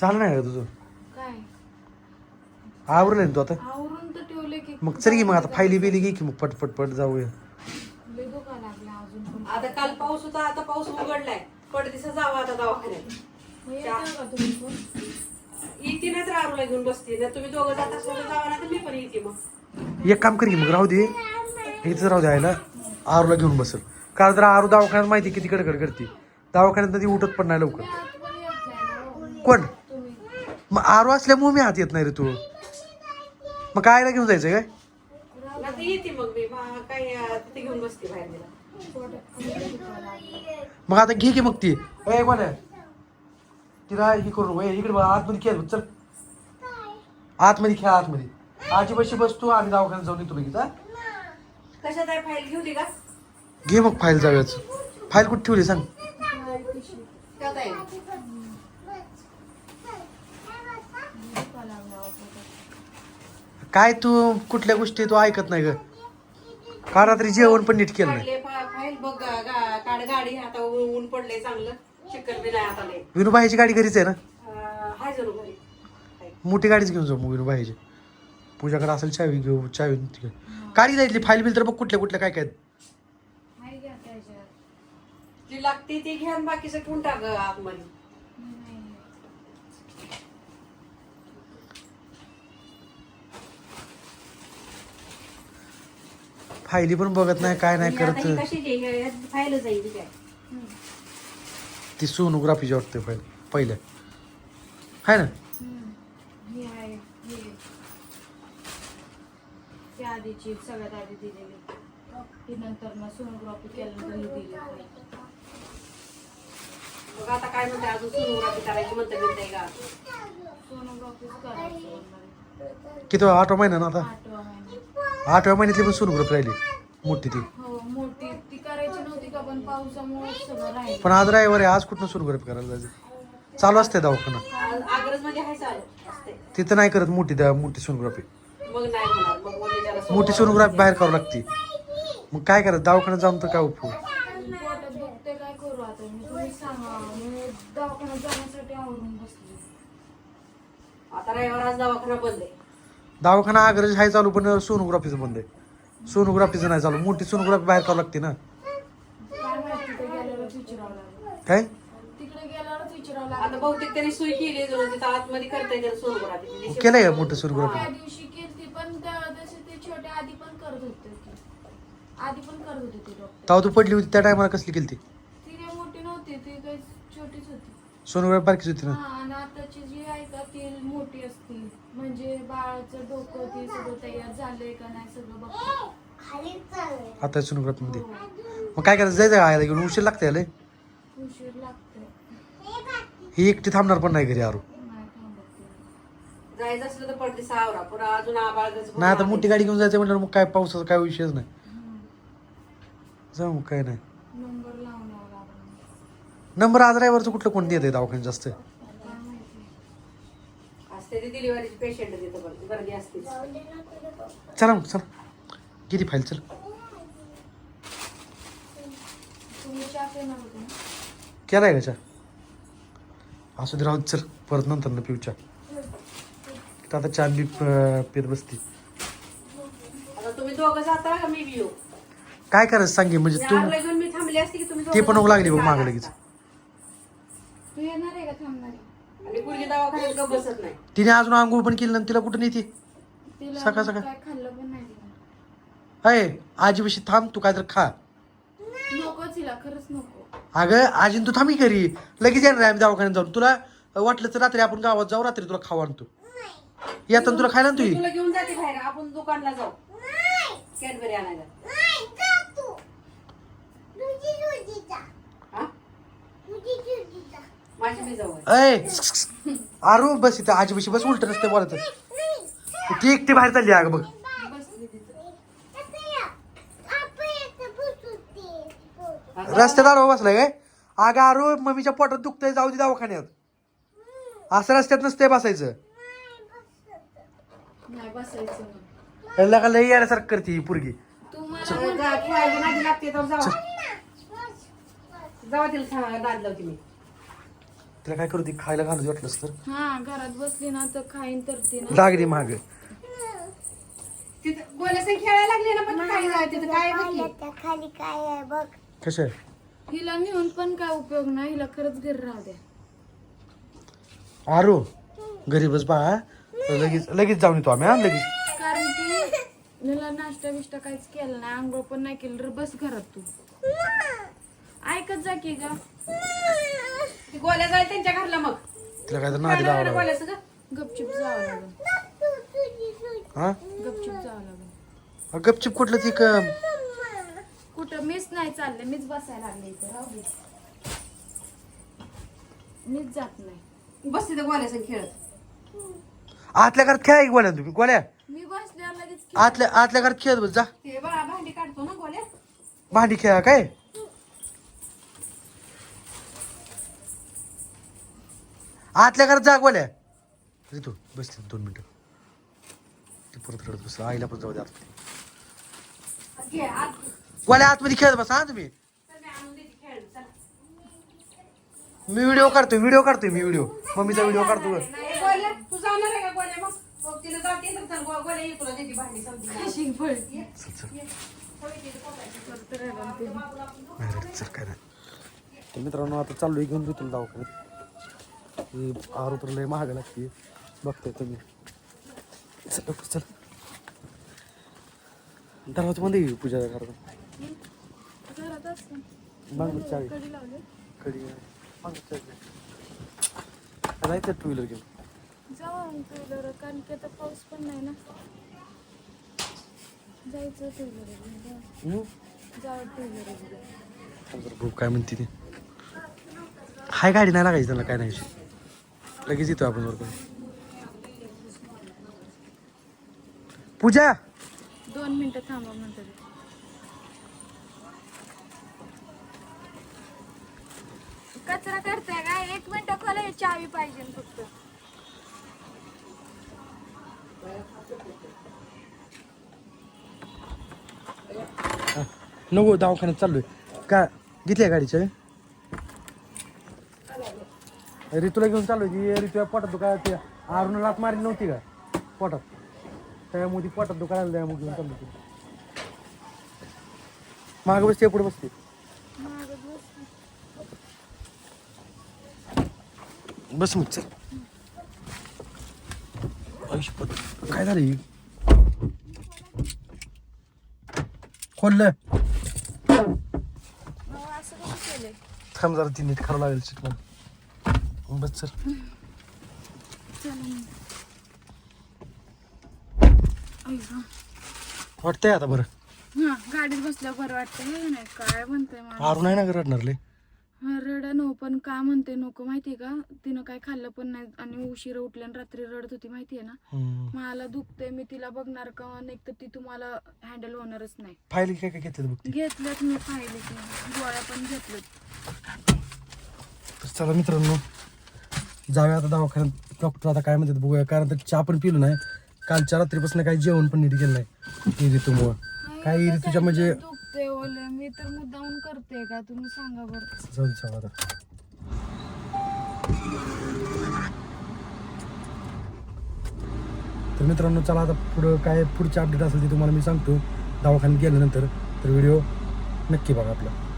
झालं नाही का तुझं? काय? आवरलं ना तू आता? आवरून तर ठेवले की मग चल की मग आता फायली बिली घे की मग पट पट पट जाऊया. लय धोका लागला अजून पण. आता काल पाऊस होता आता पाऊस उघडलाय. पडदिसा जावा आता दवाखान्यात. मग येता का तुम्ही पण? येते ना तर आरूला घेऊन बसते ना तुम्ही दोघं जात असलं तर जावा ना तर मी पण येते मग. एक काम कर की मग राहू दे. इथंच राहू दे आयला आरूला घेऊन बसल. कारण जर आरू दवाखान्यात माहिती किती कडकड करते. दवाखान्यात ती उठत पण नाही लवकर आत पण येत नाही ना हो. कोण? मग आरू असल्यामुळे मी हात येत नाही रे तू. मग कायला घेऊन जायचं काय? आता येते मग मी. काय अं, तिथे घेऊन बसते बाहेर. मग आता घे की मग ती. ए कोण आहे? तिला हे करू ए, इकडे बघ, आतमध्ये खेळ. चल. आतमध्ये खेळ आतमध्ये. आजी बशी बस तू आम्ही दवाखान्यात जाऊन येतो लगेच हा? कशात आहे फाईल? घेऊ दे का? घे मग फाईल जाऊयाच फाईल कुठे ठेवली सांग. त्यात आहे दुखायला लागला अहो पोटात. काय तू कुठल्या गोष्टी तू ऐकत नाही ग? काल रात्री जेवण पण नीट केलं नाही? काढले फा- फाईल बघ गा- गा- काढ गाडी आता ऊन ऊन पडले चांगलं. चिकन बी नाही आता लय. विनूबाईची गाडी घरीच आहे ना? अं, हाय जणू घरी. हाय. मोठी गाडीच घेऊन जाऊ मग विनूबाईची पूजाकडे असेल चावी घेऊ चावी घेऊ. गाडी जायतली फाईल बिल तर बघ कुठल्या कुठल्या काय काय आहेत. जी लागते ती घ्या आणि बाकीचं ठेवून टाक आतमध्ये नाही फायली पण बघत नाही काय नाही ही करत. कशी फाईल जाईल काय? हम्म. ती सोनोग्राफीची वाटते फाईल पहिल्या. आहे ना? हम्म. आहे ती आधीची सगळ्यात आधी दिलेली. ती नंतर मग सोनोग्राफी केल्यानंतर ही दिली मग आता काय म्हणते अजून सोनोग्राफी करायची म्हणते म्हणते का सोनोग्राफीच करायची मला. किती आठवा महिना ना आता? आठवा महिना. आठव्या महिन्यातली पण सोनोग्राफी राहिली. मोठी ती. हो मोठी. ती करायची नव्हती का पण पावसामुळे सगळं राहिलं. पण आज रविवार आहे आज कुठनं सोनोग्राफी करायला जायचं? चालू असते दवाखाना. आग्रजमध्ये हाय चालू. असते तिथं नाही करत मोठी त्या मोठी सोनोग्राफी मग नाही होणार. मग उद्याच्याला मोठी सोनोग्राफी बाहेर करावं लागते. मग काय करायचं दवाखान्यात जाऊन तर काय उपयोग? पोटात दुखते काय करू आता मी. तुम्ही सांगा. मी दवाखान्यात जाण्यासाठी आवरून बसली. आता रविवार आज दवाखाना बंद आहे. दवाखाना आग्रज आहे चालू पण सोनोग्राफीचं बंद आहे. सोनोग्राफीचं नाही चालू. मोठी सोनोग्राफी बाहेर करावं लागते ना. काय आता बहुतेक त्यांनी सुई केली तिथं आतमध्ये करता येईल सोनोग्राफी. केलंय का मोठं सोनोग्राफी? दिवशी पण तसे ते छोटे आधी पण करत होते की आधी पण करत होते ते डॉक्टर तेव्हा तू पडली होती त्या टायमाला कसली केली ती मोठी नव्हती ती काही छोटीच होती. सोनोग्राफी बारकीच होती ना? हा आणि आताची म्हणजे बाळाचं डोकं ते सगळं तयार झालंय का नाही सगळं बघतो आता सोनोग्राफी मध्ये मग काय करायचं? जायचं आयला घेऊन. उशीर लागते याला उशीर लागतंय. ही एकटी थांबणार पण नाही घरी आरू. नाही थांबत ती. जायचं असलं तर पडते सावरा. पुन्हा अजून आबाळ नाही आता मोठी गाडी घेऊन जायचं म्हटलं मग काय पावसाचा काय विषयच नाही. हम्म. जाऊ मग काय नाही. नंबर आज ड्रायव्हरचं कुठलं कोण देत आहे दवाखान्यात जास्त? असते ती डिलिव्हरीची पेशंट तिथं पण गर्दी असते चला मग चला. किती फाईल चल. ना? केलाय का चहा? असू दे राहू दे, चल. परत नंतर ना पिऊ चहा. आता चहा बी प- पित बसती. आता तुम्ही दोघं जाता का मी बी येऊ? काय करायचं सांगे म्हणजे तू आरूला घेऊन मी थांबली असते की तुम्ही ते दोघं पण नको लागली बघ जाता. मागं लगेच. तू येणार आहे का आहे आणि पुरगी दवाखान्यात गप बसत नाही? तिने अजून आंघोळ पण केली ना तिला कुठं नेते? तिला सकाळ- सकाळ. काय खाल्लं पण नाही तिला अय आजीपाशी थांब तू काय तर खा. नको तिला खरंच नको. अगं आजीन तू थांबी घरी. लगेच येणार आहे आम्ही दवाखान्यात जाऊन. तुला वाटलं तर रात्री आपण गावात जाऊ रात्री तुला खावा आणतो. येताना तुला खायला आणतो मी ही. तुला घेऊन जाते बाहेर. आपण दुकानला जाऊ. कॅडबरी आणायला. हा? आरू बस इथं आजीपाशी बस उलट नसते बोलत ती एकटी बाहेर चालली अगं बघ. रस्त्यात आरो बसलाय काय अगं आरू मम्मीच्या पोटात दुखतंय जाऊ दे दवाखान्यात. असं रस्त्यात नसते बसायचं. का लई यायसारखं करते ही पोरगी. जावा तिला नाद लावते मी. तिला काय करू ती खायला घालू दे वाटलंस तर. हा घरात बसली ना तर खाईन तर ती ना. लागली महाग तिथं गोल्यासंग खेळायला लागले ना पण काय जाय तिथं काय बघ की. खाली काय आहे बघ. कशा? हिला नेऊन पण काय उपयोग नाही हिला खरंच घरी राहू दे आरू गरीबच बा लगेच लगेच जाऊन येतो आम्ही हा लगेच. कारण की हिला नाश्ता बिष्टा काहीच केलं नाही आंघोळ पण नाही केलं तर बस घरात तू. ऐकत जा की ग. ती गोल्या जाय त्यांच्या घरला मग. तिला काय तर नादी लावा लागला. गोल्याचं ग. गपचूप जावं लागेल. हा? गपचूप जावं लागेल. अ, गपचिप कुठलं ती क- कुठं मीच नाही चालले मीच बसायला लागले इथे. राहू दे. मीच जात नाही. बस तिथं गोल्यासंग खेळत. आतल्या घरात खेळा की गोळ्या तुम्ही? गोळ्या मी बसल्यावर लगेच आतल्या आतल्या घरात खेळत बस जा. ते बा भांडी काढतो ना गोल्या. भांडी खेळा काय? आतल्या घरात जागवल्या गोळ्या अरे तू बसली दोन मिनिटं. ती परत रडत बस आईला पण जाऊ द्या घे आतमध्ये खेळत बस हा तुम्ही. मी व्हिडिओ काढतोय व्हिडिओ काढतोय मी व्हिडिओ मम्मीचा व्हिडिओ काढतो तू जाणार आहे का गोल्या मग तिला जाते तर गोल्या तुला देते भांडी समजी चल काय नाही. तर मित्रांनो आता चाललोय घेऊन घेतो दवाखान्यात. ही आरू तर लय महाग लागते. बघताय तुम्ही. चल चल. दरवाजा बंद आहे पूजा करता. लावले कडी नाही तर टू व्हीलर घेऊन. जाऊ टू व्हीलर कारण की आता पाऊस पण नाही ना. जायचं टू व्हीलर? जाऊ. टू व्हीलर काय म्हणते ती? हाय गाडी नाही लागायची त्यांना काय नाही. लगेच येतो आपण बरोबर पूजा! दोन मिनिटं थांबा म्हणतात कचरा करताय काय एक मिनिट खोला चावी पाहिजे फक्त. नको दवाखान्यात चाललोय. का घेतली गाडीच्या? ऋतूला घेऊन चाललोय की ऋतू पोटात दुखा ते आरून लात मारली नव्हती का? पोटात. त्यामुळे ती पोटात दुखायला त्यामुळे घेऊन चाललो ती मागं बसते पुढे बसते. बस. बस मग चल. काय झालं ही? खोललं. थांब जरा ती नीट करावं लागेल शिट मला बस सर चला. वाटतंय आता बरं. हा गाडीत बसल्यावर बरं वाटतं हे नाही काय म्हणते मला आरू नाही ना का रडणार लय रडा नो पण का म्हणते नको माहितीये का तिनं काय खाल्लं पण नाही आणि उशिरा उठल्या आणि रात्री रडत होती माहितीये ना हम्म. मला दुखते मी तिला बघणार का नाही तर ती तुम्हाला हँडल होणारच नाही फाईल काय काय घेतलं बघ ती? घेतल्यात मी पाहिले गोळ्या पण घेतल्यात. तर चला मित्रांनो जाऊया आता दवाखान्यात. डॉक्टर आता काय म्हणतात बघूया. कारण तर चहा पण पिलो नाही. कालच्या रात्रीपासून काही जेवण पण नीट केलं नाही. ही ऋतूमुळं. काही ऋतूच्या म्हणजे दुखते ओले. मी तर मुद्दाहून करते का? तुम्ही सांगा बरं. जाऊ दे चला आता. तर मित्रांनो चला आता पुढं काय पुढचे अपडेट असेल ते तुम्हाला मी सांगतो. दवाखान्यात गेल्यानंतर. तर व्हिडिओ नक्की बघा आपला.